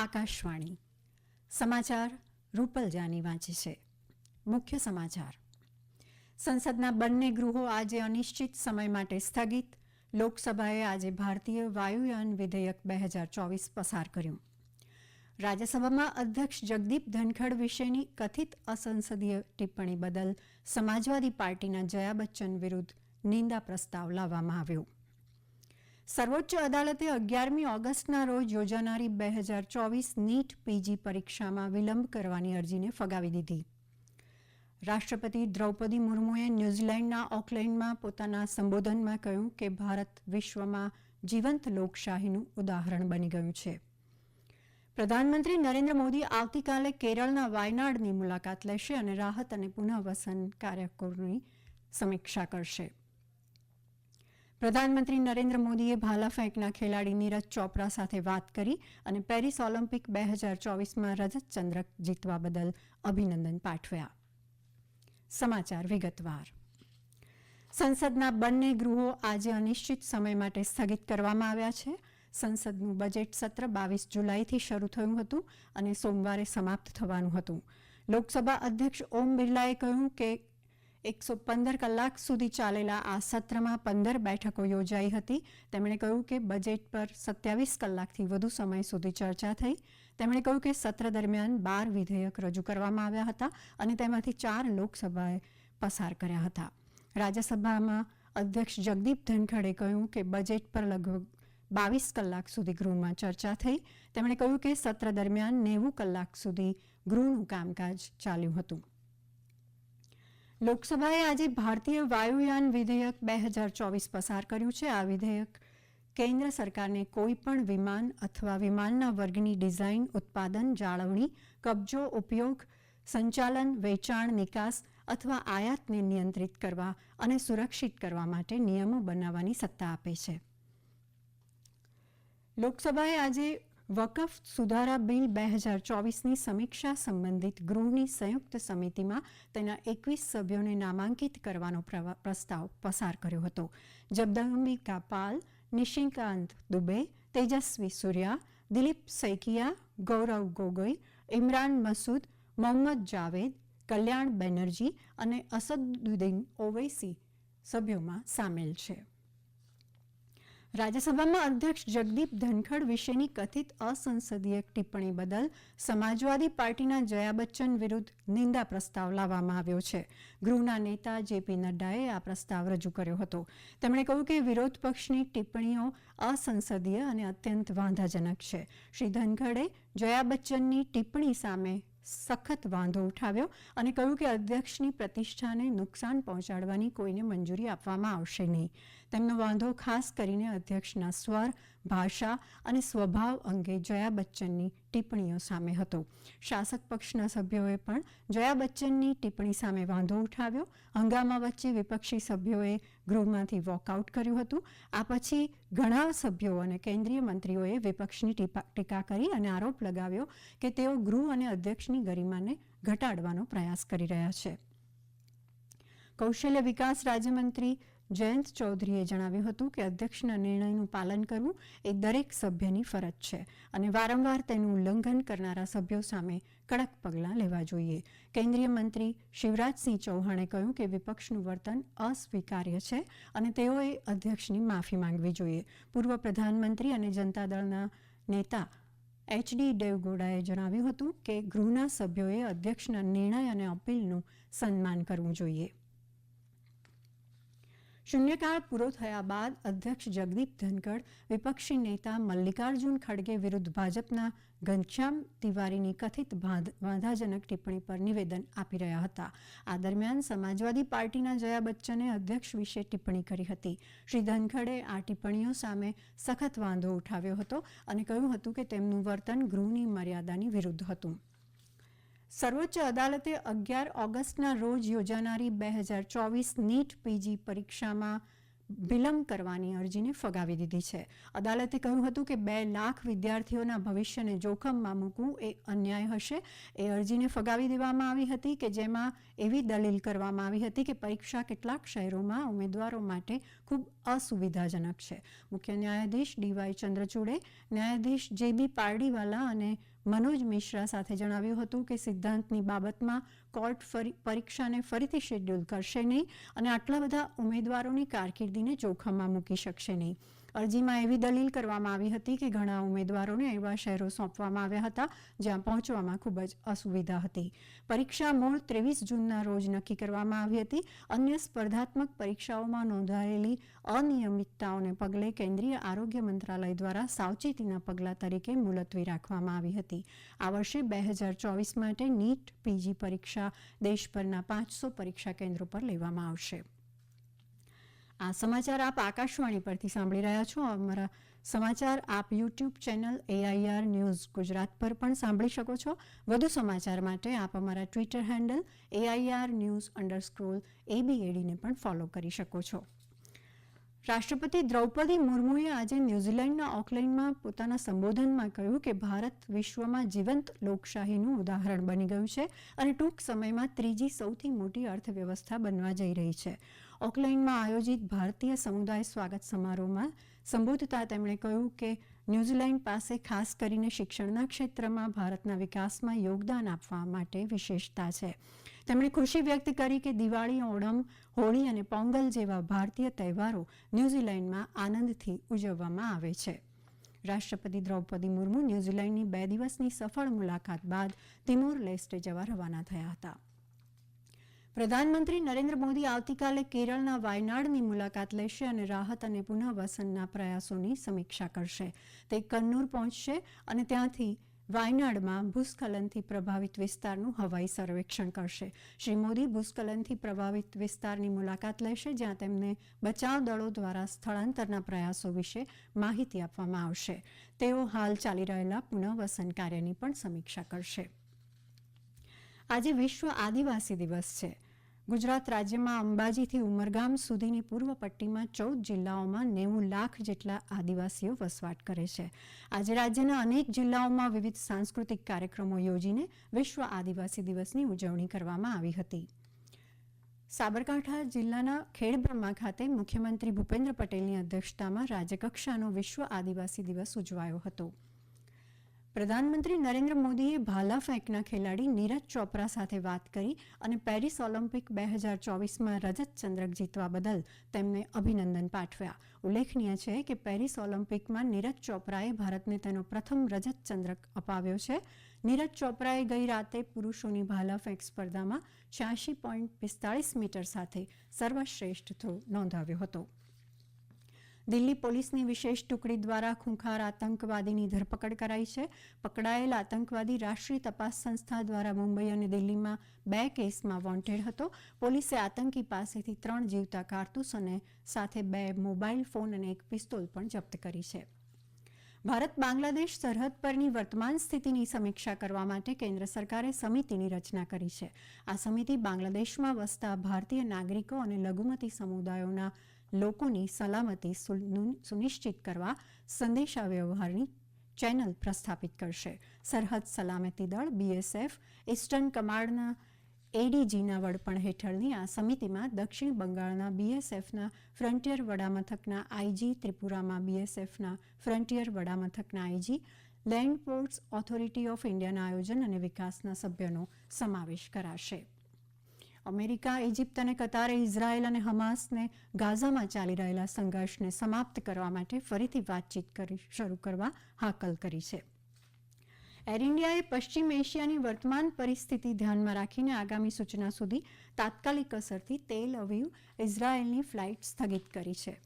આકાશવાણી. સમાચાર રૂપલ જાની વાંચે છે. મુખ્ય સમાચાર. સંસદના બંને ગૃહો આજે અનિશ્ચિત સમય માટે સ્થગિત. લોકસભાએ આજે ભારતીય વાયુયાન વિધેયક બે હજાર ચોવીસ પસાર કર્યું. રાજ્યસભામાં અધ્યક્ષ જગદીપ ધનખડ વિશેની કથિત અસંસદીય ટિપ્પણી બદલ સમાજવાદી પાર્ટીના જયા બચ્ચન વિરુદ્ધ નિંદા પ્રસ્તાવ લાવવામાં આવ્યો. સર્વોચ્ચ અદાલતે અગિયારમી ઓગસ્ટના રોજ યોજાનારી બે હજાર ચોવીસ નીટ પીજી પરીક્ષામાં વિલંબ કરવાની અરજીને ફગાવી દીધી. રાષ્ટ્રપતિ દ્રૌપદી મુર્મુએ ન્યૂઝીલેન્ડના ઓકલેન્ડમાં પોતાના સંબોધનમાં કહ્યું કે ભારત વિશ્વમાં જીવંત લોકશાહીનું ઉદાહરણ બની ગયું છે. પ્રધાનમંત્રી નરેન્દ્ર મોદી આવતીકાલે કેરળના વાયનાડની મુલાકાત લેશે અને રાહત અને પુનઃવસન કાર્યક્રમોની સમીક્ષા કરશે. પ્રધાનમંત્રી નરેન્દ્ર મોદીએ ભાલા ફેંકના ખેલાડી નીરજ ચોપરા સાથે વાત કરી અને પેરિસ ઓલિમ્પિક બે હજાર ચોવીસમાં રજત ચંદ્રક જીતવા બદલ અભિનંદન પાઠવ્યા. સમાચાર વિગતવાર. સંસદના બંને ગૃહો આજે અનિશ્ચિત સમય માટે સ્થગિત કરવામાં આવ્યા છે. સંસદનું બજેટ સત્ર બાવીસ જુલાઈથી શરૂ થયું હતું અને સોમવારે સમાપ્ત થવાનું હતું. લોકસભા અધ્યક્ષ ઓમ બિરલાએ કહ્યું કે એકસો પંદર કલાક સુધી ચાલેલા આ સત્રમાં પંદર બેઠકો યોજાઈ હતી. તેમણે કહ્યું કે બજેટ પર સત્યાવીસ કલાકથી વધુ સમય સુધી ચર્ચા થઈ. તેમણે કહ્યું કે સત્ર દરમિયાન બાર વિધેયક રજૂ કરવામાં આવ્યા હતા અને તેમાંથી ચાર લોકસભાએ પસાર કર્યા હતા. રાજ્યસભામાં અધ્યક્ષ જગદીપ ધનખડે કહ્યું કે બજેટ પર લગભગ બાવીસ કલાક સુધી ગૃહમાં ચર્ચા થઈ. તેમણે કહ્યું કે સત્ર દરમિયાન નેવું કલાક સુધી ગૃહનું કામકાજ ચાલ્યું હતું. લોકસભાએ આજે ભારતીય વાયુયાન વિધેયક બે હજાર ચોવીસ પસાર કર્યું છે. આ વિધેયક કેન્દ્ર સરકારને કોઈપણ વિમાન અથવા વિમાનના વર્ગની ડિઝાઇન, ઉત્પાદન, જાળવણી, કબજો, ઉપયોગ, સંચાલન, વેચાણ, નિકાસ અથવા આયાતને નિયંત્રિત કરવા અને સુરક્ષિત કરવા માટે નિયમો બનાવવાની સત્તા આપે છે. લોકસભાએ આજે વકફ સુધારા બિલ બે હજાર ચોવીસની સમીક્ષા સંબંધિત ગૃહની સંયુક્ત સમિતિમાં તેના એકવીસ સભ્યોને નામાંકિત કરવાનો પ્રસ્તાવ પસાર કર્યો હતો. જગદંબિકા પાલ નિશિકાંત દુબે, તેજસ્વી સૂર્યા, દિલીપ સૈકિયા ગૌરવ ગોગોઈ, ઇમરાન મસૂદ, મોહમ્મદ જાવેદ, કલ્યાણ બેનર્જી અને અસદુદ્દીન ઓવૈસી સભ્યોમાં સામેલ છે. રાજ્યસભામાં અધ્યક્ષ જગદીપ ધનખડ વિશેની કથિત અસંસદીય ટિપ્પણી બદલ સમાજવાદી પાર્ટીના જયા બચ્ચન વિરુદ્ધ નિંદા પ્રસ્તાવ લાવવામાં આવ્યો છે. ગૃહના નેતા જેપી નડ્ડાએ આ પ્રસ્તાવ રજૂ કર્યો હતો. તેમણે કહ્યું કે વિરોધ પક્ષની ટિપ્પણીઓ અસંસદીય અને અત્યંત વાંધાજનક છે. શ્રી ધનખડે જયા બચ્ચનની ટિપ્પણી સામે સખત વાંધો ઉઠાવ્યો અને કહ્યું કે અધ્યક્ષની પ્રતિષ્ઠાને નુકસાન પહોંચાડવાની કોઈને મંજૂરી આપવામાં આવશે નહીં. તેમનો વાંધો ખાસ કરીને અધ્યક્ષના સ્વર ભાષા અને સ્વભાવ અંગે જયા બચ્ચનની ટિપ્પણીઓ સામે હતો. શાસક પક્ષના સભ્યોએ પણ જયા બચ્ચનની ટિપ્પણી સામે વાંધો ઉઠાવ્યો. હંગામા વચ્ચે વિપક્ષી સભ્યોએ ગૃહમાંથી વોકઆઉટ કર્યું હતું. આ પછી ઘણા સભ્યો અને કેન્દ્રીય મંત્રીઓએ વિપક્ષની ટીકા કરી અને આરોપ લગાવ્યો કે તેઓ ગૃહ અને અધ્યક્ષની ગરિમાને ઘટાડવાનો પ્રયાસ કરી રહ્યા છે. કૌશલ્ય વિકાસ રાજ્યમંત્રી જયંત ચૌધરીએ જણાવ્યું હતું કે અધ્યક્ષના નિર્ણયનું પાલન કરવું એ દરેક સભ્યની ફરજ છે અને વારંવાર તેનું ઉલ્લંઘન કરનારા સભ્યો સામે કડક પગલાં લેવા જોઈએ. કેન્દ્રીય મંત્રી શિવરાજસિંહ ચૌહાણે કહ્યું કે વિપક્ષનું વર્તન અસ્વીકાર્ય છે અને તેઓએ અધ્યક્ષની માફી માંગવી જોઈએ. પૂર્વ પ્રધાનમંત્રી અને જનતા દળના નેતા એચડી દેવગોડાએ જણાવ્યું હતું કે ગૃહના સભ્યોએ અધ્યક્ષના નિર્ણય અને અપીલનું સન્માન કરવું જોઈએ. શૂન્યકાળ પૂરો થયા બાદ અધ્યક્ષ જગદીપ ધનકડ વિપક્ષી નેતા મલ્લિકાર્જુન ખડગે વિરુદ્ધ ભાજપના ઘનશ્યામ તિવારીની કથિત વાંધાજનક ટિપ્પણી પર નિવેદન આપી રહ્યા હતા. આ દરમિયાન સમાજવાદી પાર્ટીના જયા બચ્ચને અધ્યક્ષ વિશે ટિપ્પણી કરી હતી. શ્રી ધનખડે આ ટિપ્પણીઓ સામે સખત વાંધો ઉઠાવ્યો હતો અને કહ્યું હતું કે તેમનું વર્તન ગૃહની મર્યાદાની વિરુદ્ધ હતું. સર્વોચ્ચ અદાલતે અગિયાર ઓગસ્ટના રોજ યોજાનારી બે હજાર ચોવીસ નીટ પીજી પરીક્ષામાં વિલંબ કરવાની અરજીને ફગાવી દીધી છે. અદાલતે કહ્યું હતું કે બે લાખ વિદ્યાર્થીઓના ભવિષ્યને જોખમમાં મૂકવું એ અન્યાય હશે. એ અરજીને ફગાવી દેવામાં આવી હતી કે જેમાં એવી દલીલ કરવામાં આવી હતી કે પરીક્ષા કેટલાક શહેરોમાં ઉમેદવારો માટે ખૂબ અસુવિધાજનક છે. મુખ્ય ન્યાયાધીશ ડીવાય ચંદ્રચૂડે, ન્યાયાધીશ જે બી પારડીવાલા અને મનોજ મિશ્રા સાથે જણાવ્યું હતું કે સિદ્ધાંતની બાબતમાં કોર્ટ પરીક્ષાને ફરીથી શેડ્યુલ કરશે નહીં અને આટલા બધા ઉમેદવારોની કારકિર્દીને જોખમમાં મૂકી શકશે નહીં. અરજીમાં એવી દલીલ કરવામાં આવી હતી કે ઘણા ઉમેદવારોને એવા શહેરો સોંપવામાં આવ્યા હતા જ્યાં પહોંચવામાં ખૂબ જ અસુવિધા હતી. પરીક્ષા મૂળ ત્રેવીસ જૂનના રોજ નક્કી કરવામાં આવી હતી. અન્ય સ્પર્ધાત્મક પરીક્ષાઓમાં નોંધાયેલી અનિયમિતતાઓને પગલે કેન્દ્રીય આરોગ્ય મંત્રાલય દ્વારા સાવચેતીના પગલાં તરીકે મુલતવી રાખવામાં આવી હતી. આ વર્ષે બે હજાર ચોવીસ માટે નીટ પીજી પરીક્ષા દેશભરના પાંચસો પરીક્ષા કેન્દ્રો પર લેવામાં આવશે. આ સમાચાર આપ આકાશવાણી પરથી સાંભળી રહ્યા છો. અમારા સમાચાર આપ YouTube channel AIR news Gujarat પર પણ સાંભળી શકો છો. વધુ સમાચાર માટે આપ અમારા Twitter handle AIR news underscore એબીએડીને પણ ફોલો કરી શકો છો. રાષ્ટ્રપતિ દ્રૌપદી મુર્મુએ આજે ન્યૂઝીલેન્ડના ઓકલેન્ડમાં પોતાના સંબોધનમાં કહ્યું કે ભારત વિશ્વમાં જીવંત લોકશાહીનું ઉદાહરણ બની ગયું છે અને ટૂંક સમયમાં ત્રીજી સૌથી મોટી અર્થવ્યવસ્થા બનવા જઈ રહી છે. ઓકલેન્ડમાં આયોજિત ભારતીય સમુદાય સ્વાગત સમારોહમાં સંબોધતા તેમણે કહ્યું કે ન્યૂઝીલેન્ડ પાસે ખાસ કરીને શિક્ષણના ક્ષેત્રમાં ભારતના વિકાસમાં યોગદાન આપવા માટે વિશેષતા છે. તેમણે ખુશી વ્યક્ત કરી કે દિવાળી, ઓણમ, હોળી અને પોંગલ જેવા ભારતીય તહેવારો ન્યૂઝીલેન્ડમાં આનંદથી ઉજવવામાં આવે છે. રાષ્ટ્રપતિ દ્રૌપદી મુર્મુ ન્યૂઝીલેન્ડની બે દિવસની સફળ મુલાકાત બાદ તિમોર લેસ્ટે જવા રવાના થયા હતા. પ્રધાનમંત્રી નરેન્દ્ર મોદી આવતીકાલે કેરળના વાયનાડની મુલાકાત લેશે અને રાહત અને પુનઃવસનના પ્રયાસોની સમીક્ષા કરશે. તે કન્નૂર પહોંચશે અને ત્યાંથી વાયનાડમાં ભૂસ્ખલનથી પ્રભાવિત વિસ્તારનું હવાઈ સર્વેક્ષણ કરશે. શ્રી મોદી ભૂસ્ખલનથી પ્રભાવિત વિસ્તારની મુલાકાત લેશે, જ્યાં તેમને બચાવ દળો દ્વારા સ્થળાંતરના પ્રયાસો વિશે માહિતી આપવામાં આવશે. તેઓ હાલ ચાલી રહેલા પુનઃવસન કાર્યની પણ સમીક્ષા કરશે. આજે વિશ્વ આદિવાસી દિવસ છે. ગુજરાત રાજ્યમાં અંબાજીથી ઉમરગામ સુધીની પૂર્વ પટ્ટીમાં ચૌદ જિલ્લાઓમાં નેવું લાખ જેટલા આદિવાસીઓ વસવાટ કરે છે. આજે રાજ્યના અનેક જિલ્લાઓમાં વિવિધ સાંસ્કૃતિક કાર્યક્રમો યોજીને વિશ્વ આદિવાસી દિવસની ઉજવણી કરવામાં આવી હતી. સાબરકાંઠા જિલ્લાના ખેડબ્રહ્મા ખાતે મુખ્યમંત્રી ભૂપેન્દ્ર પટેલની અધ્યક્ષતામાં રાજ્યકક્ષાનો વિશ્વ આદિવાસી દિવસ ઉજવાયો હતો. પ્રધાનમંત્રી નરેન્દ્ર મોદીએ ભાલા ફેંકના ખેલાડી નીરજ ચોપરા સાથે વાત કરી અને પેરિસ ઓલિમ્પિક બે હજાર ચોવીસમાં રજત ચંદ્રક જીતવા બદલ તેમને અભિનંદન પાઠવ્યા. ઉલ્લેખનીય છે કે પેરિસ ઓલિમ્પિકમાં નીરજ ચોપરાએ ભારતને તેનો પ્રથમ રજત ચંદ્રક અપાવ્યો છે. નીરજ ચોપરાએ ગઈ રાતે પુરુષોની ભાલા ફેંક સ્પર્ધામાં છ્યાસી પોઈન્ટ પિસ્તાળીસ મીટર સાથે સર્વશ્રેષ્ઠ થ્રો નોંધાવ્યો હતો. દિલ્હી પોલીસની વિશેષ ટુકડી દ્વારા ખૂંખાર આતંકવાદીની ધરપકડ કરાઈ છે. પકડાયેલ આતંકવાદી રાષ્ટ્રીય તપાસ સંસ્થા દ્વારા મુંબઈ અને દિલ્હીમાં બે કેસમાં વોન્ટેડ હતો. પોલીસે આતંકી પાસેથી ત્રણ જીવતા કારતૂસ અને સાથે બે મોબાઈલ ફોન અને એક પિસ્તોલ પણ જપ્ત કરી છે. ભારત બાંગ્લાદેશ સરહદ પરની વર્તમાન સ્થિતિની સમીક્ષા કરવા માટે કેન્દ્ર સરકારે સમિતિની રચના કરી છે. આ સમિતિ બાંગ્લાદેશમાં વસતા ભારતીય નાગરિકો અને લઘુમતી સમુદાયોના લોકોની સલામતી સુનિશ્ચિત કરવા સંદેશા વ્યવહારની ચેનલ પ્રસ્થાપિત કરશે. સરહદ સલામતી દળ બીએસએફ ઇસ્ટર્ન કમાન્ડના એડીજીના વડપણ હેઠળની આ સમિતિમાં દક્ષિણ બંગાળના બીએસએફના ફ્રન્ટિયર વડામથકના આઈજી ત્રિપુરામાં બીએસએફના frontier વડામથકના IG land ports authority of ઇન્ડિયાના આયોજન અને વિકાસના સભ્યોનો સમાવેશ કરાશે. અમેરિકા ઇજિપ્ત અને કતારે ઇઝરાયેલ અને હમાસને ગાઝામાં ચાલી રહેલા સંઘર્ષને સમાપ્ત કરવા માટે ફરીથી વાતચીત શરૂ કરવા હાકલ કરી છે. એર ઇન્ડિયાએ પશ્ચિમ એશિયાની વર્તમાન પરિસ્થિતિ ધ્યાનમાં રાખીને આગામી સૂચના સુધી તાત્કાલિક અસરથી તેલ અવીવ ઇઝરાયેલની ફ્લાઇટ સ્થગિત કરી છે.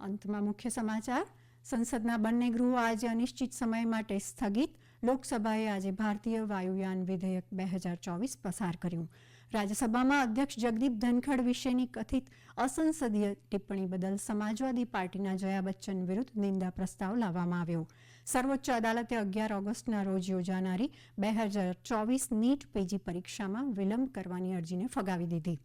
અંતમાં મુખ્ય સમાચાર, સંસદના બંને ગૃહો આજે અનિશ્ચિત સમય માટે સ્થગિત. લોકસભાએ આજે ભારતીય વાયુયાન વિધેયક બે હજાર ચોવીસ પસાર કર્યું. રાજ્યસભામાં અધ્યક્ષ જગદીપ ધનખડ વિશેની કથિત અસંસદીય ટિપ્પણી બદલ સમાજવાદી પાર્ટીના જયા બચ્ચન વિરુદ્ધ નિંદા પ્રસ્તાવ લાવવામાં આવ્યો. સર્વોચ્ચ અદાલતે અગિયાર ઓગસ્ટના રોજ યોજાનારી બે હજાર ચોવીસ નીટ પીજી પરીક્ષામાં વિલંબ કરવાની અરજીને ફગાવી દીધી.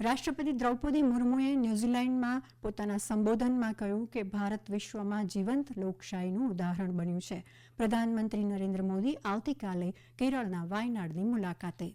રાષ્ટ્રપતિ દ્રૌપદી મુર્મુએ ન્યૂઝીલેન્ડમાં પોતાના સંબોધનમાં કહ્યું કે ભારત વિશ્વમાં જીવંત લોકશાહીનું ઉદાહરણ બન્યું છે. પ્રધાનમંત્રી નરેન્દ્ર મોદી આવતીકાલે કેરળના વાયનાડની મુલાકાતે.